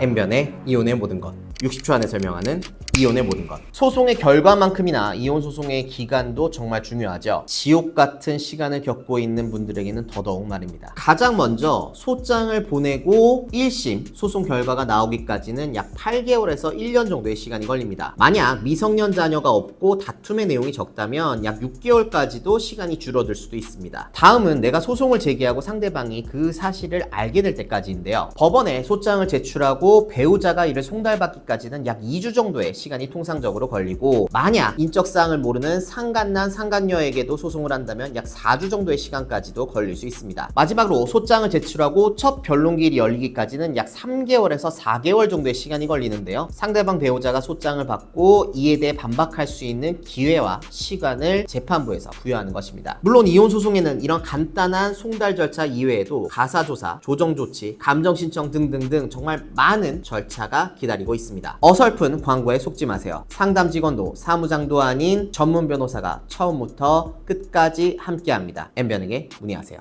N변의 이혼의 모든 것 60초 안에 설명하는 이혼의 모든 것. 소송의 결과만큼이나 이혼 소송의 기간도 정말 중요하죠. 지옥 같은 시간을 겪고 있는 분들에게는 더더욱 말입니다. 가장 먼저 소장을 보내고 1심 소송 결과가 나오기까지는 약 8개월에서 1년 정도의 시간이 걸립니다. 만약 미성년 자녀가 없고 다툼의 내용이 적다면 약 6개월까지도 시간이 줄어들 수도 있습니다. 다음은 내가 소송을 제기하고 상대방이 그 사실을 알게 될 때까지인데요. 법원에 소장을 제출하고 배우자가 이를 송달받기 까지는 약 2주 정도의 시간이 통상적으로 걸리고 만약 인적사항을 모르는 상간난 상간녀에게도 소송을 한다면 약 4주 정도의 시간까지도 걸릴 수 있습니다. 마지막으로 소장을 제출하고 첫 변론기일이 열리기까지는 약 3개월에서 4개월 정도의 시간이 걸리는데요. 상대방 배우자가 소장을 받고 이에 대해 반박할 수 있는 기회와 시간을 재판부에서 부여하는 것입니다. 물론 이혼 소송에는 이런 간단한 송달 절차 이외에도 가사조사, 조정조치, 감정신청 등등등 정말 많은 절차가 기다리고 있습니다. 어설픈 광고에 속지 마세요. 상담 직원도 사무장도 아닌 전문 변호사가 처음부터 끝까지 함께합니다. N변에게 문의하세요.